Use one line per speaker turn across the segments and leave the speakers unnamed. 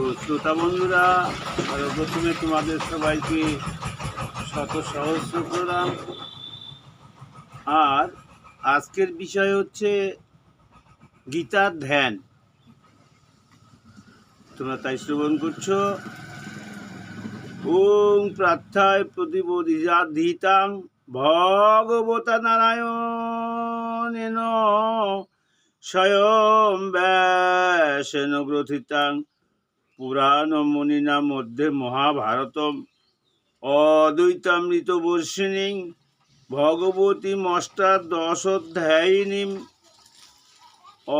তো শ্রোতা বন্ধুরা প্রথমে তোমাদের সবাইকে শত সহস্র প্রণাম। আর আজকের বিষয় হচ্ছে গীতার ধ্যান। তোমরা তাই শ্রবণ করছ। ওং প্রার্থায় প্রতিবোধিতাং ভগবতা নারায়ণেন স্বয়ং ব্যাসেন গ্রথিতাং পুরাণ মুনিনা মধ্যে মহাভারত অদ্বৈতামৃত বর্ষিণী ভগবতী মষ্টা দশ অধ্যায়িনী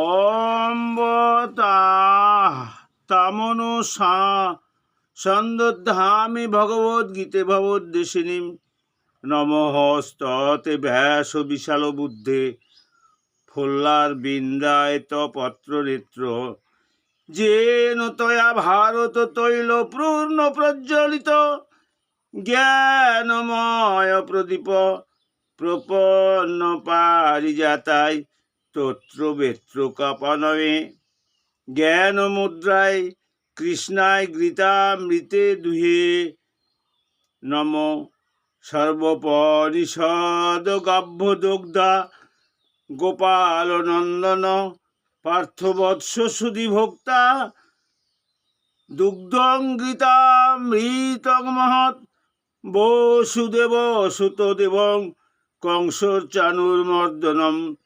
অম্বতা তামনো সা সন্দধামি ভগবদ্গীতে ভগবদ্দেশিনী নমহস্ততে ব্যাস বিশাল বুদ্ধে ফোল্লার বিন্দায়ত পত্র নেত্র যেন তয়া ভারত তৈল পূর্ণ প্রজ্বলিত, জ্ঞানময় প্রদীপ প্রপন্ন পারিজাতায় তত্র বেত্র কাপনমে জ্ঞান মুদ্রায় কৃষ্ণায় গীতামৃতে দুহে। নম সর্বপরিষদ গাভ্য দগ্ধা গোপাল নন্দন পার্থবৎস সুধি ভোক্তা দুগ্ধং গীতামৃতং মহৎ বসুদেব সুতদেবং কংসর চানুর্মর্দনম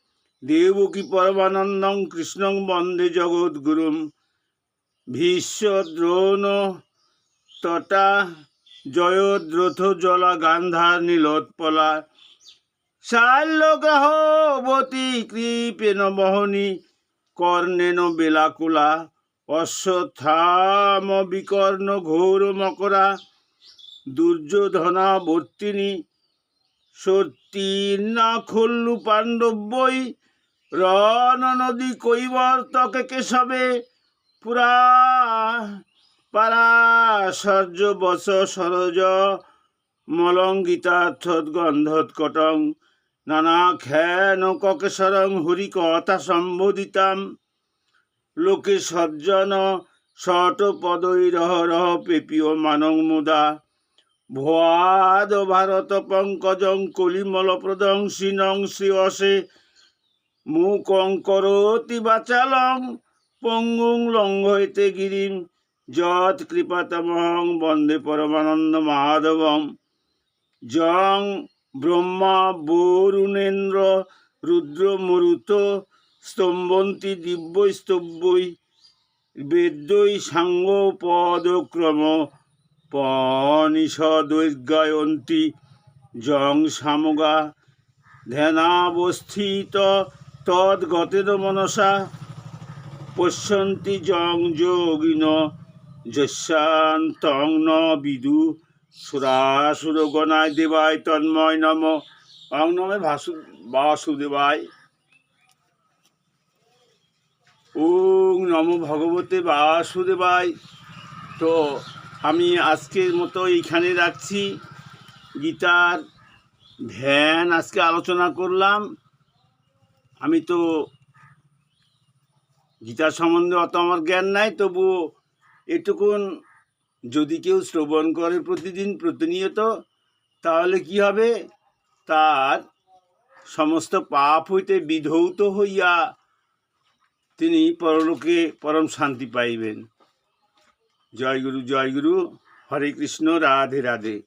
দেবকী পরমানন্দং কৃষ্ণং বন্দে জগদ্গুরুম। ভীষ্ম দ্রোণ তটা জয়দ্রথ জলা গান্ধার নীলোৎপলা। শাল্যগ্রহবতী কৃপেন বহনী কর্ণেন বেলাকুলা, অশ্বত্থাম বিকর্ণ ঘোর মকরা, দুর্যোধনা বর্তিনী সত্যি না খল্লু পাণ্ডব বই রণ নদী কৈবর্তকে কেশবে, পুরা পারাশর্য বস সরজ, মলঙ্গিতার্থ গন্ধৎকটং নানা খ্যান ককেশরং হরিকথা সম্বোধিতাম। লোকে সজ্জন শট পদৈরহ রহ পেপীয় মানং মুদা। ভোয়াদ ভারত পঙ্কজং কলিমলপ্রদং শ্রীনং শ্রীয়সে। মুকং করোতি বাচালং, পঙ্গুং লঙ্ঘয়তে গিরিম। যৎ কৃপাতমহং বন্দে পরমানন্দ মাধবম। জং ব্রহ্মা, বরুণেন্দ্র রুদ্র মরুত স্তম্ভন্তি দিব্য স্তব্যই বেদ্যই সাঙ্গ পদক্রম পনিষদৈর্গায়ন্তী জং সামগা ধ্যানাবস্থিত তদ্গতের মনসা পশ্যন্তি, জং যোগিন, যস্যান্তং ন বিদু সুরাসুরগণায় দেবায় তন্ময় নম। অং নমে ভাসু বাসুদেবায়। ওং নম ভগবতে বাসুদেবায়। তো আমি আজকের মতো এইখানে রাখছি। গীতার ধ্যান আজকে আলোচনা করলাম। আমি তো গীতার সম্বন্ধে অত আমার জ্ঞান নাই তবু এটুকুন যদি কেউ শ্রবণ করে প্রতিদিন প্রতিনিয়ত, তাহলে কি হবে? তার সমস্ত পাপ হইতে বিধৌত হইয়া তিনি পরলোকে পরম শান্তি পাইবেন। জয় গুরু জয় গুরু। হরে কৃষ্ণ। রাধে রাধে।